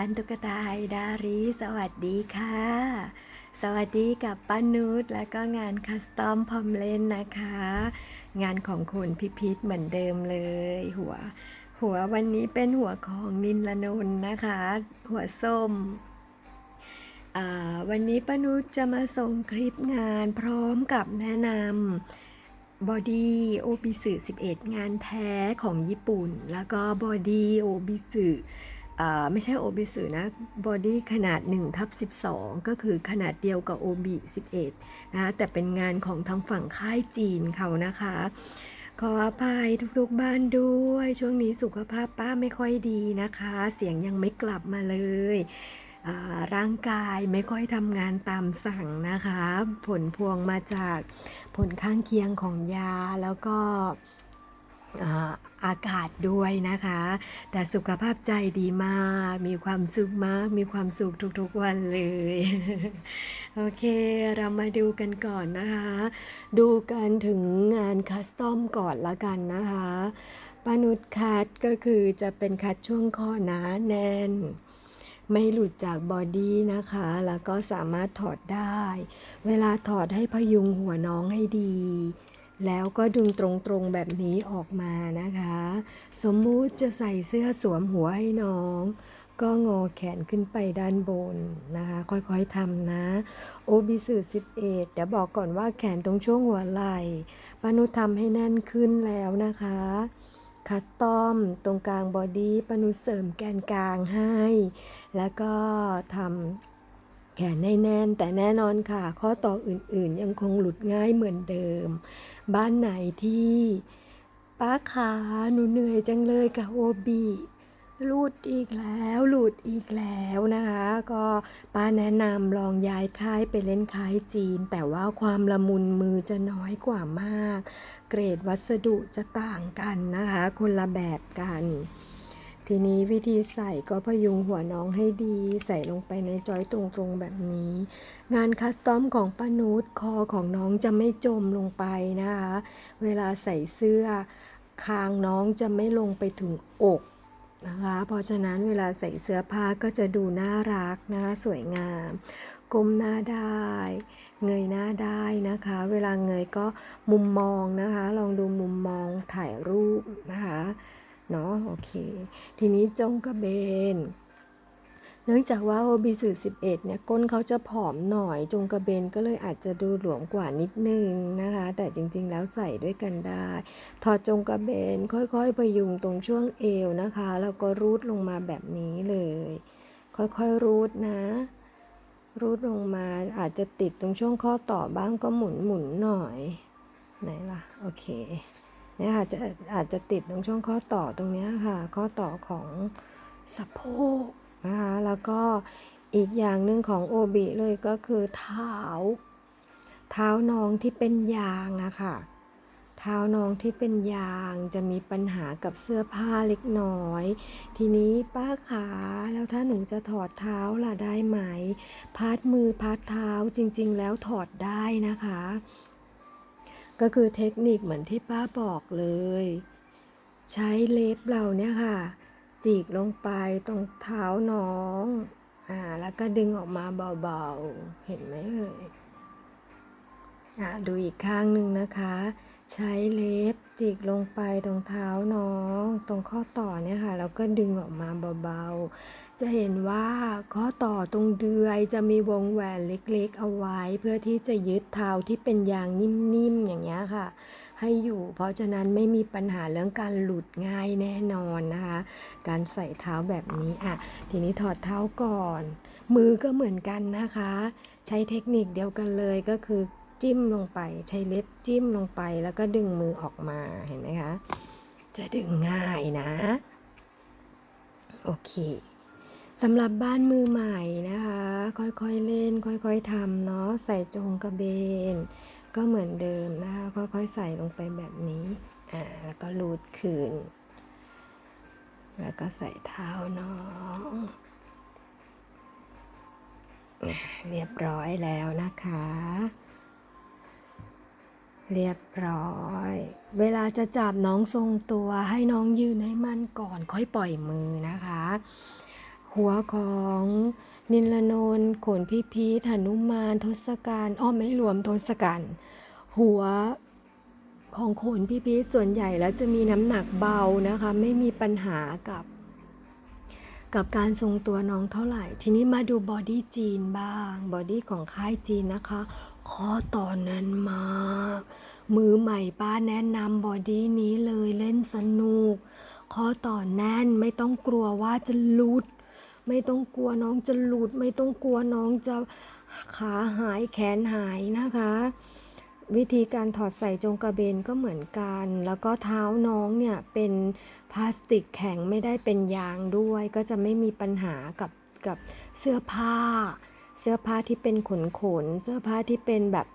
พันตุ๊กตาไฮดาริสวัสดีค่ะ สวัสดีกับป้านุชและก็งานคัสตอมพอมเล่นนะคะ งานของคุณพิพิธเหมือนเดิมเลย หัว หัววันนี้เป็นหัวของนินลนนท์นะคะ หัวส้มวันนี้ป้านุชจะมาส่งคลิปงานพร้อมกับแนะนำบอดี้โอบิสึ11 งานแท้ของญี่ปุ่น แล้วก็บอดี้โอบิสึ ไม่ใช่โอบิสึนะบอดี้ขนาด1ทับ12 ก็คือขนาดเดียวกับโอบิ11นะคะแต่เป็นงานของทางฝั่งค่ายจีนเขานะคะขออภัยทุกๆบ้านด้วย ช่วงนี้สุขภาพป้าไม่ค่อยดีนะคะ เสียงยังไม่กลับมาเลยร่างกายไม่ค่อยทำงานตามสั่งนะคะ ผลพวงมาจากผลข้างเคียงของยาแล้วก็ อากาศด้วยนะคะ แต่สุขภาพใจดีมาก มีความสุขมาก มีความสุขทุกๆวันเลย โอเค เรามาดูกันก่อนนะคะ ดูกันถึงงานคัสตอมก่อนละกันนะคะปนุดคัดก็คือจะเป็นคัดช่วงคอหนาแน่นไม่หลุดจากบอดี้นะคะ แล้วก็สามารถถอดได้ เวลาถอดให้พยุงหัวน้องให้ดี แล้วก็ดึงตรงๆแบบนี้ออกมานะคะ สมมุติจะใส่เสื้อสวมหัวให้น้อง ก็งอแขนขึ้นไปด้านบนนะคะ ค่อยๆทำนะโอบิสึ11 เดี๋ยวบอกก่อนว่าแขนตรงช่วงหัวไหล่ปานุทำให้แน่นขึ้นแล้วนะคะคัสตอมตรงกลางบอดี้ปานุเสริมแกนกลางให้ แล้วก็ทำ แขนให้แน่นแต่แน่นอนค่ะ ข้อต่ออื่นๆ ยังคงหลุดง่ายเหมือนเดิม บ้านไหนที่ป้าขาหนูเหนื่อยจังเลยกับโอบีหลุดอีกแล้วหลุดอีกแล้วนะคะ ก็ป้าแนะนำลองย้ายค่ายไปเล่นค่ายจีน แต่ว่าความละมุนมือจะน้อยกว่ามาก เกรดวัสดุจะต่างกันนะคะ คนละแบบกัน ทีนี้วิธีใส่ก็พยุงหัวน้องให้ดี ใส่ลงไปในจอยตรงๆแบบนี้ งานคัสตอมของป้านุชคอของน้องจะไม่จมลงไปนะคะ เวลาใส่เสื้อ คางน้องจะไม่ลงไปถึงอกนะคะ เพราะฉะนั้นเวลาใส่เสื้อผ้าก็จะดูน่ารักนะคะสวยงามก้มหน้าได้ เงยหน้าได้นะคะ เวลาเงยก็มุมมองนะคะ ลองดูมุมมองถ่ายรูปนะคะ เนาะโอเค ทีนี้จงกระเบน เนื่องจากว่าโอบิสึ11เนี่ยก้นเขาจะผอมหน่อย จงกระเบนก็เลยอาจจะดูหลวมกว่านิดนึงนะคะ แต่จริงๆแล้วใส่ด้วยกันได้ ถอดจงกระเบนค่อยๆพยุงตรงช่วงเอวนะคะ แล้วก็รูดลงมาแบบนี้เลย ค่อยๆรูดนะรูดลงมาอาจจะติดตรงช่วงข้อต่อบ้างก็หมุนหมุนๆหน่อย ไหนล่ะ โอเค เนี่ยค่ะจะอาจจะติดตรงช่วงข้อต่อตรงนี้ค่ะ ข้อต่อของสะโพกนะคะแล้วก็อีกอย่างหนึ่งของโอบิเลยก็คือเท้า เท้าน้องที่เป็นยางอะค่ะ เท้าน้องที่เป็นยางจะมีปัญหากับเสื้อผ้าเล็กน้อย ทีนี้ป้าขาแล้วถ้าหนูจะถอดเท้าล่ะได้ไหม พาดมือพาดเท้าจริงๆแล้วถอดได้นะคะ ก็คือเทคนิคเหมือนที่ป้าบอกเลย ใช้เล็บเราเนี่ยค่ะ จีกลงไปตรงเท้าน้องอ่าแล้วก็ดึงออกมาเบาๆ เห็นไหมเอ่ยอ่าดูอีกข้างหนึ่งนะคะ ใช้เล็บจิกลงไปตรงเท้าน้อง ตรงข้อต่อเนี่ยค่ะแล้วก็ดึงออกมาเบาๆ จะเห็นว่าข้อต่อตรงเดือยจะมีวงแหวนเล็กๆ เอาไว้ เพื่อที่จะยึดเท้าที่เป็นยางนิ่มๆอย่างเงี้ยค่ะ ให้อยู่ เพราะฉะนั้นไม่มีปัญหาเรื่องการหลุดง่ายแน่นอนนะคะ การใส่เท้าแบบนี้อะทีนี้ถอดเท้าก่อน มือก็เหมือนกันนะคะ ใช้เทคนิคเดียวกันเลยก็คือ จิ้มลงไป ใช้เล็บจิ้มลงไป แล้วก็ดึงมือออกมาเห็นไหมคะ จะดึงง่ายนะ โอเคสำหรับบ้านมือใหม่นะคะ ค่อยๆเล่น ค่อยๆทำเนาะใส่จงกระเบน ก็เหมือนเดิมนะคะ ค่อยๆใส่ลงไปแบบนี้อ่าแล้วก็รูดคืน แล้วก็ใส่เท้าน้องเรียบร้อยแล้วนะคะ เรียบร้อย เวลาจะจับน้องทรงตัวให้น้องยืนให้มั่นก่อนค่อยปล่อยมือนะคะ หัวของนิลนนท์โขนพิพีทหนุมานทศกัณฐ์อ้อไม่รวมทศกัณฐ์หัวของโขนพิพีส่วนใหญ่แล้วจะมีน้ำหนักเบานะคะ ไม่มีปัญหากับ กับการทรงตัวน้องเท่าไหร่ ทีนี้มาดูบอดี้จีนบ้าง บอดี้ของค่ายจีนนะคะข้อต่อแน่นมาก มือใหม่ป้าแนะนำบอดี้นี้เลยเล่นสนุก ข้อต่อแน่นไม่ต้องกลัวว่าจะลุด ไม่ต้องกลัวน้องจะหลุด ไม่ต้องกลัวน้องจะขาหายแขนหายนะคะ วิธีการถอดใส่จงกระเบนก็เหมือนกัน แล้วก็เท้าน้องเนี่ยเป็นพลาสติกแข็งไม่ได้เป็นยางด้วย ก็จะไม่มีปัญหากับกับเสื้อผ้า เสื้อผ้าที่เป็นขนขน เสื้อผ้าที่เป็นแบบ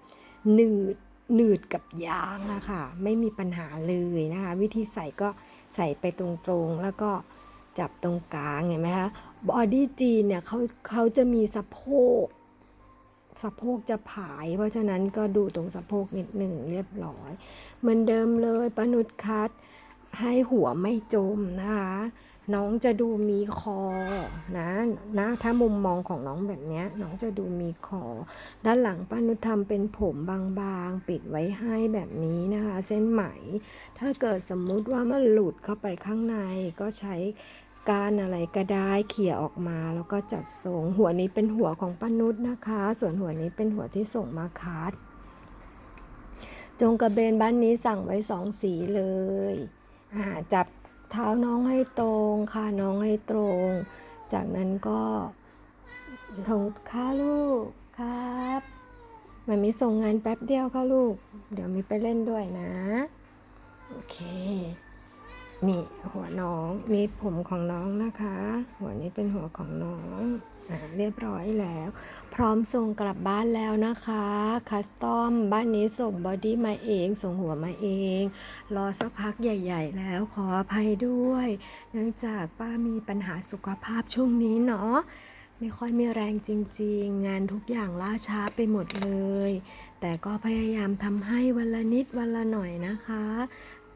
หนืดหนืดกับยางอะค่ะ ไม่มีปัญหาเลยนะคะ วิธีใส่ก็ใส่ไปตรงๆ แล้วก็จับตรงกลางเห็นไหมคะบอดี้จีนเนี่ยเขาเขาจะมีสะโพก สะโพกจะผาย เพราะฉะนั้นก็ดูตรงสะโพกนิดหนึ่งเรียบร้อย เหมือนเดิมเลยปนุชคัดให้หัวไม่จมนะคะน้องจะดูมีคอนะนะถ้ามุมมองของน้องแบบนี้น้องจะดูมีคอ ด้านหลังป้านุทำเป็นผมบางๆ ปิดไว้ให้แบบนี้นะคะ เส้นไหม ถ้าเกิดสมมุติว่ามันหลุดเข้าไปข้างในก็ใช้ การอะไรก็ได้เขี่ยออกมาแล้วก็จัดทรง หัวนี้เป็นหัวของป้านุชนะคะ ส่วนหัวนี้เป็นหัวที่ส่งมาคัดจงกระเบนบ้านนี้สั่งไว้สองสีเลยจับเท้าน้องให้ตรงค่ะน้องให้ตรง จากนั้นก็ส่งค่ะลูกครับมันมีส่งงานแป๊บเดียวค่ะลูก เดี๋ยวมีไปเล่นด้วยนะ โอเค นี่หัวน้องนี่ผมของน้องนะคะ หัวนี้เป็นหัวของน้องอเรียบร้อยแล้ว พร้อมส่งกลับบ้านแล้วนะคะ คัสตอมบ้านนี้ส่งบอดี้มาเอง ส่งหัวมาเอง รอสักพักใหญ่ ๆ แล้วขออภัยด้วย เนื่องจากป้ามีปัญหาสุขภาพช่วงนี้เนาะไม่ค่อยมีแรงจริง ๆ งานทุกอย่างล่าช้าไปหมดเลย แต่ก็พยายามทำให้วันละนิดวันละหน่อยนะคะ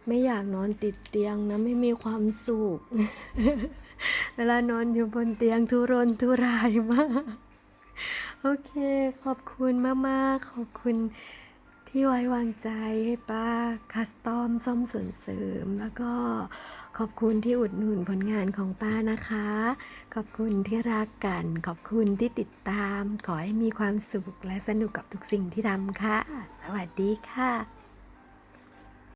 ไม่อยากนอนติดเตียงนะไม่มีความสุข เวลานอนอยู่บนเตียงทุรนทุรายมาก โอเค ขอบคุณมากๆ ขอบคุณที่ไว้วางใจให้ป้าคัสตอมซ่อมส่วนเสริม แล้วก็ขอบคุณที่อุดหนุนผลงานของป้านะคะ ขอบคุณที่รักกัน ขอบคุณที่ติดตาม ขอให้มีความสุขและสนุกกับทุกสิ่งที่ทำค่ะ สวัสดีค่ะ